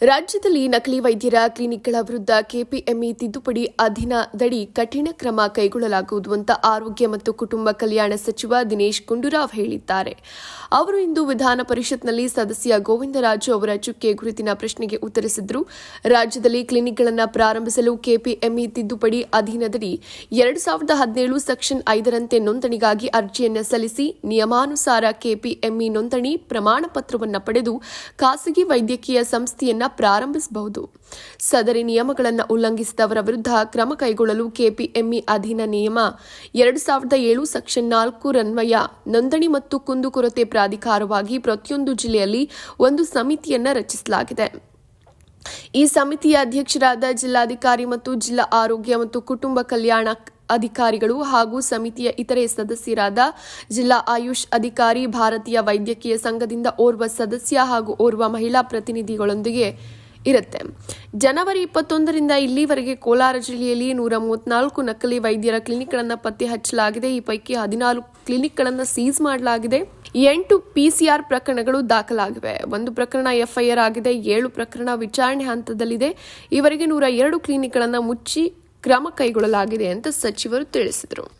ರಾಜ್ಯದಲ್ಲಿ ನಕಲಿ ವೈದ್ಯರ ಕ್ಲಿನಿಕ್ಗಳ ವಿರುದ್ಧ ಕೆಪಿಎಂಇ ತಿದ್ದುಪಡಿ ಅಧೀನದಡಿ ಕಠಿಣ ಕ್ರಮ ಕೈಗೊಳ್ಳಲಾಗುವುದು ಅಂತ ಆರೋಗ್ಯ ಮತ್ತು ಕುಟುಂಬ ಕಲ್ಯಾಣ ಸಚಿವ ದಿನೇಶ್ ಗುಂಡೂರಾವ್ ಹೇಳಿದ್ದಾರೆ. ಅವರು ಇಂದು ವಿಧಾನ ಪರಿಷತ್ನಲ್ಲಿ ಸದಸ್ಯ ಗೋವಿಂದರಾಜು ಅವರ ಚುಕ್ಕೆ ಗುರುತಿನ ಪ್ರಶ್ನೆಗೆ ಉತ್ತರಿಸಿದ್ರು. ರಾಜ್ಯದಲ್ಲಿ ಕ್ಲಿನಿಕ್ಗಳನ್ನು ಪ್ರಾರಂಭಿಸಲು ಕೆಪಿಎಂಇ ತಿದ್ದುಪಡಿ ಅಧೀನದಡಿ ಎರಡು ಸಾವಿರದ ಹದಿನೇಳು ಸೆಕ್ಷನ್ ಐದರಂತೆ ನೋಂದಣಿಗಾಗಿ ಅರ್ಜಿಯನ್ನು ಸಲ್ಲಿಸಿ ನಿಯಮಾನುಸಾರ ಕೆಪಿಎಂಇ ನೋಂದಣಿ ಪ್ರಮಾಣ ಪತ್ರವನ್ನು ಪಡೆದು ಖಾಸಗಿ ವೈದ್ಯಕೀಯ ಸಂಸ್ಥೆಯನ್ನ ಪ್ರಾರಂಭಿಸಬಹುದು. ಸದರಿ ನಿಯಮಗಳನ್ನು ಉಲ್ಲಂಘಿಸಿದವರ ವಿರುದ್ಧ ಕ್ರಮ ಕೈಗೊಳ್ಳಲು ಕೆಪಿಎಂಇ ಅಧೀನ ನಿಯಮ ಎರಡು ಸಾವಿರದ ಏಳು ಸೆಕ್ಷನ್ ನಾಲ್ಕು ರನ್ವಯ, ನೋಂದಣಿ ಮತ್ತು ಕುಂದುಕೊರತೆ ಪ್ರಾಧಿಕಾರವಾಗಿ ಪ್ರತಿಯೊಂದು ಜಿಲ್ಲೆಯಲ್ಲಿ ಒಂದು ಸಮಿತಿಯನ್ನು ರಚಿಸಲಾಗಿದೆ. ಈ ಸಮಿತಿಯ ಅಧ್ಯಕ್ಷರಾದ ಜಿಲ್ಲಾಧಿಕಾರಿ ಮತ್ತು ಜಿಲ್ಲಾ ಆರೋಗ್ಯ ಮತ್ತು ಕುಟುಂಬ ಕಲ್ಯಾಣ ಅಧಿಕಾರಿಗಳು ಹಾಗೂ ಸಮಿತಿಯ ಇತರೆ ಸದಸ್ಯರಾದ ಜಿಲ್ಲಾ ಆಯುಷ್ ಅಧಿಕಾರಿ, ಭಾರತೀಯ ವೈದ್ಯಕೀಯ ಸಂಘದಿಂದ ಓರ್ವ ಸದಸ್ಯ ಹಾಗೂ ಓರ್ವ ಮಹಿಳಾ ಪ್ರತಿನಿಧಿಗಳೊಂದಿಗೆ ಇರುತ್ತೆ. ಜನವರಿ ಇಪ್ಪತ್ತೊಂದರಿಂದ ಇಲ್ಲಿವರೆಗೆ ಕೋಲಾರ ಜಿಲ್ಲೆಯಲ್ಲಿ ನೂರ ಮೂವತ್ನಾಲ್ಕು ನಕಲಿ ವೈದ್ಯರ ಕ್ಲಿನಿಕ್ಗಳನ್ನು ಪತ್ತೆ ಹಚ್ಚಲಾಗಿದೆ. ಈ ಪೈಕಿ ಹದಿನಾಲ್ಕು ಕ್ಲಿನಿಕ್ಗಳನ್ನು ಸೀಸ್ ಮಾಡಲಾಗಿದೆ. ಎಂಟು ಪಿಸಿಆರ್ ಪ್ರಕರಣಗಳು ದಾಖಲಾಗಿವೆ. ಒಂದು ಪ್ರಕರಣ ಎಫ್ಐಆರ್ ಆಗಿದೆ, ಏಳು ಪ್ರಕರಣ ವಿಚಾರಣೆ ಹಂತದಲ್ಲಿದೆ. ಈವರೆಗೆ ನೂರ ಎರಡು ಕ್ಲಿನಿಕ್ಗಳನ್ನು ಮುಚ್ಚಿ ಕ್ರಮ ಕೈಗೊಳ್ಳಲಾಗಿದೆ ಅಂತ ಸಚಿವರು ತಿಳಿಸಿದರು.